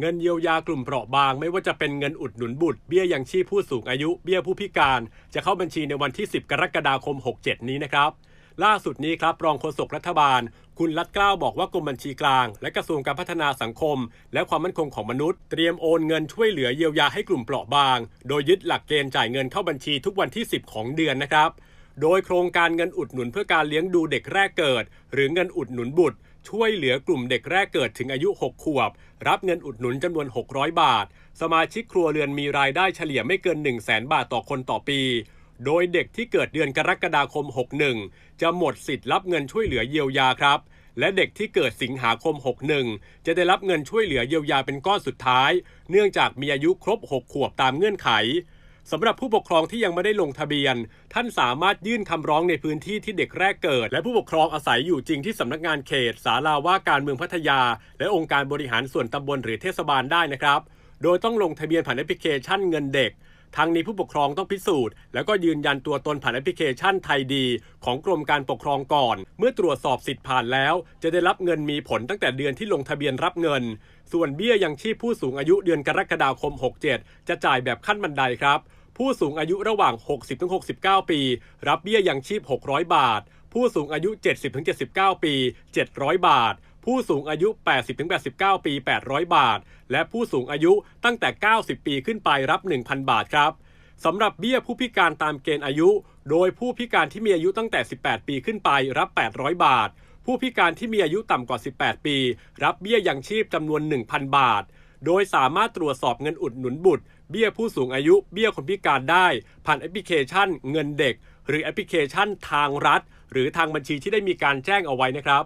เงินเยียวยากลุ่มเปราะบาง ไม่ว่าจะเป็นเงินอุดหนุนบุตร เบี้ยยังชีพผู้สูงอายุ เบี้ยผู้พิการ จะเข้าบัญชีในวันที่ 10 กรกฎาคม 67 นี้นะครับ ล่าสุดนี้ครับรองโฆษกรัฐบาล คุณรัฐเกล้าบอกว่ากรมบัญชีกลาง และกระทรวงการพัฒนาสังคม และความมั่นคงของมนุษย์ เตรียมโอนเงินช่วยเหลือเยียวยาให้กลุ่มเปราะบาง โดยยึดหลักเกณฑ์จ่ายเงินเข้าบัญชีทุกวันที่ 10 ของเดือนนะครับโดยโครงการเงินอุดหนุนเพื่อการเลี้ยงดูเด็กแรกเกิด หรือเงินอุดหนุนบุตร ช่วยเหลือกลุ่มเด็กแรกเกิดถึงอายุ 6 ขวบ รับเงินอุดหนุนจำนวน 600 บาท สมาชิกครัวเรือนมีรายได้เฉลี่ยไม่เกิน 1 0 0 0 0แบาทต่อคนต่อปี โดยเด็กที่เกิดเดือนกรกฎาคม 61 จะหมดสิทธิ์รับเงินช่วยเหลือเยียวยาครับ และเด็กที่เกิดสิงหาคม 61 จะได้รับเงินช่วยเหลือเยียวยาเป็นก้อนสุดท้าย เนื่องจากมีอายุครบ 6 ขวบตามเงื่อนไข สำหรับผู้ปกครองที่ยังไม่ได้ลงทะเบียน ท่านสามารถยื่นคำร้องในพื้นที่ที่เด็กแรกเกิด และผู้ปกครองอาศัยอยู่จริงที่สำนักงานเขตศาลาว่าการเมืองพัทยา และองค์การบริหารส่วนตำบลหรือเทศบาลได้นะครับ โดยต้องลงทะเบียนผ่านแอปพลิเคชันเงินเด็กทางนี้ผู้ปกครองต้องพิสูจน์ แล้วก็ยืนยันตัวตนผ่านแอปพลิเคชันไทยดี ของกรมการปกครองก่อน เมื่อตรวจสอบสิทธิ์ผ่านแล้ว จะได้รับเงินมีผลตั้งแต่เดือนที่ลงทะเบียนรับเงิน ส่วนเบี้ยยังชีพผู้สูงอายุเดือนกรกฎาคม 67 จะจ่ายแบบขั้นบันไดครับ ผู้สูงอายุระหว่าง 60-69 ปี รับเบี้ยยังชีพ 600 บาท ผู้สูงอายุ 70-79 ปี 700 บาท ผู้สูงอายุ 80-89 ปี 800 บาท และผู้สูงอายุตั้งแต่ 90 ปีขึ้นไปรับ 1,000 บาทครับสำหรับเบี้ยผู้พิการตามเกณฑ์อายุ โดยผู้พิการที่มีอายุตั้งแต่ 18 ปีขึ้นไปรับ 800 บาท ผู้พิการที่มีอายุต่ำกว่า 18 ปี รับเบี้ยยังชีพจำนวน 1,000 บาท โดยสามารถตรวจสอบเงินอุดหนุนบุตร เบี้ยผู้สูงอายุ เบี้ยคนพิการได้ ผ่านแอปพลิเคชันเงินเด็ก หรือแอปพลิเคชันทางรัฐ หรือทางบัญชีที่ได้มีการแจ้งเอาไว้นะครับ